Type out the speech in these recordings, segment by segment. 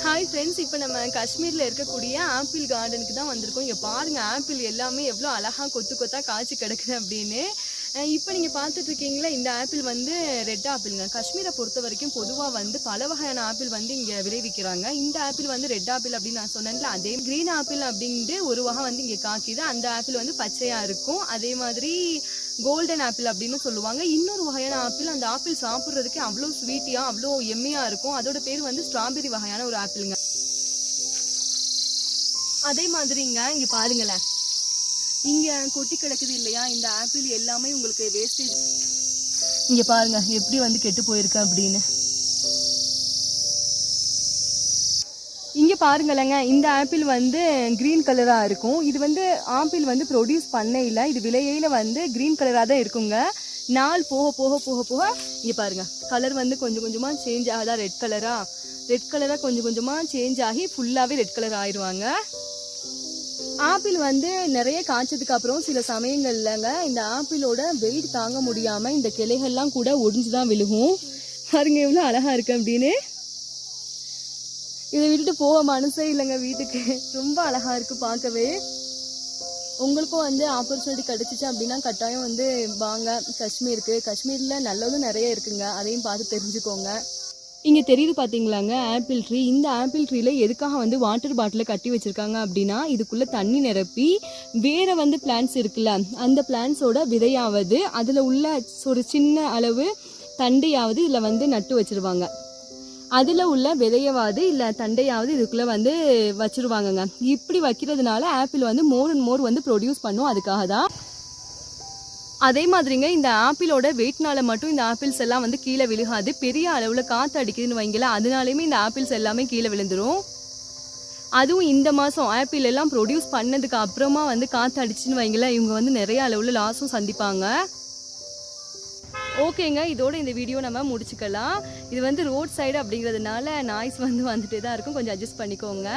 Hi friends இப்போ நம்ம காஷ்மீரில் இருக்கக்கூடிய ஆப்பிள் கார்டனுக்கு தான் வந்திருக்கோம். இங்கே பாருங்க ஆப்பிள் எல்லாமே எவ்வளோ அழகாக கொத்து கொத்தா காய்ச்சி கிடக்குது அப்படின்னு. இப்போ நீங்கள் பார்த்துட்ருக்கீங்களா இந்த ஆப்பிள் வந்து ரெட் ஆப்பிளுங்க. காஷ்மீரை பொறுத்த வரைக்கும் பொதுவாக வந்து பல வகையான ஆப்பிள் வந்து இங்கே விளைவிக்கிறாங்க. இந்த ஆப்பிள் வந்து ரெட் ஆப்பிள் அப்படின்னு நான் சொன்னேன்ல அதே க்ரீன் ஆப்பிள் அப்படின்ட்டு ஒரு வகை வந்து இங்கே காக்கிது. அந்த ஆப்பிள் வந்து பச்சையாக இருக்கும். அதே மாதிரி கோல்டன் ஆப்பிள் அப்படின்னு சொல்லுவாங்க. இன்னொரு வகையான ஆப்பிள் அந்த ஆப்பிள் சாப்பிட்றதுக்கு அவ்வளோ ஸ்வீட்டியாக அவ்வளோ எம்மியாக இருக்கும். அதோட பேர் வந்து ஸ்ட்ராபெரி வகையான ஒரு ஆப்பிளுங்க. அதே மாதிரிங்க இங்கே பாருங்களேன். இங்கே கொட்டி கிடக்குது இல்லையா? இந்த ஆப்பிள் எல்லாமே உங்களுக்கு வேஸ்டேஜ் இங்கே பாருங்க எப்படி வந்து கெட்டு போயிருக்கு அப்படின்னு. இங்கே பாருங்களேங்க இந்த ஆப்பிள் வந்து க்ரீன் கலராக இருக்கும். இது வந்து ஆப்பிள் வந்து ப்ரொடியூஸ் பண்ணையில் இது விலையில வந்து க்ரீன் கலராக தான் இருக்குங்க. நாள் போக போக போக போக இங்கே பாருங்க கலர் வந்து கொஞ்சம் கொஞ்சமாக சேஞ்ச் ஆகுதா? ரெட் கலராக ரெட் கலராக கொஞ்சம் கொஞ்சமாக சேஞ்ச் ஆகி ஃபுல்லாகவே ரெட் கலர் ஆயிடுவாங்க. ஆப்பிள் வந்து நிறைய காய்ச்சதுக்கு அப்புறம் சில சமயங்கள்லங்க இந்த ஆப்பிளோட வெயிட் தாங்க முடியாமல் இந்த கிளைகள்லாம் கூட ஒடிஞ்சு தான் விழுகும். பாருங்க எவ்வளோ அழகாக இருக்கு அப்படின்னு. இதை விட்டுட்டு போக மனசே இல்லைங்க வீட்டுக்கு. ரொம்ப அழகா இருக்கு பார்க்கவே. உங்களுக்கும் வந்து ஆப்பர்ச்சுனிட்டி கிடைச்சிச்சு அப்படின்னா கட்டாயம் வந்து வாங்க. காஷ்மீருக்கு. காஷ்மீரில் நல்லதும் நிறைய இருக்குங்க. அதையும் பார்த்து தெரிஞ்சுக்கோங்க. இங்கே தெரியுது பார்த்தீங்களாங்க ஆப்பிள் ட்ரீ இந்த ஆப்பிள் ட்ரீல எதுக்காக வந்து வாட்டர் பாட்டிலை கட்டி வச்சுருக்காங்க அப்படின்னா இதுக்குள்ளே தண்ணி நிரப்பி வேறு வந்து பிளான்ஸ் இருக்குல்ல அந்த பிளான்ஸோட விதையாவது அதில் உள்ள ஒரு சின்ன அளவு தண்டையாவது இதில் வந்து நட்டு வச்சிருவாங்க. அதில் உள்ள விதையவாது இல்லை தண்டையாவது இதுக்குள்ளே வந்து வச்சிருவாங்கங்க. இப்படி வைக்கிறதுனால ஆப்பிள் வந்து மோர் அண்ட் மோர் வந்து ப்ரொடியூஸ் பண்ணும். அதுக்காக தான் அதே மாதிரிங்க இந்த ஆப்பிளோட வெயிட்னால மட்டும் இந்த ஆப்பிள்ஸ் எல்லாம் வந்து கீழே விழுகாது. பெரிய அளவில் காற்று அடிக்குதுன்னு வைங்களேன் அதனாலையுமே இந்த ஆப்பிள்ஸ் எல்லாமே கீழே விழுந்துரும். அதுவும் இந்த மாதம் ஆப்பிள் எல்லாம் ப்ரொடியூஸ் பண்ணதுக்கு அப்புறமா வந்து காற்று அடிச்சுன்னு வைங்களேன் இவங்க வந்து நிறைய அளவில் லாஸும் சந்திப்பாங்க. ஓகேங்க இதோட இந்த வீடியோ நம்ம முடிச்சுக்கலாம். இது வந்து ரோட் சைடு அப்படிங்கிறதுனால நாய்ஸ் வந்து வந்துட்டே தான் இருக்கும். கொஞ்சம் அட்ஜஸ்ட் பண்ணிக்கோங்க.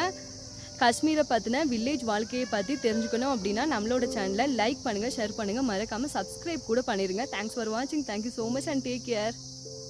காஷ்மீரை பற்றின வில்லேஜ் வாழ்க்கையை பற்றி தெரிஞ்சுக்கணும் அப்படின்னா நம்மளோட சேனலை லைக் பண்ணுங்கள் ஷேர் பண்ணுங்கள் மறக்காமல் சப்ஸ்கிரைப் கூட பண்ணிடுங்க தேங்க்ஸ் ஃபார் வாட்சிங் thank you so much and take care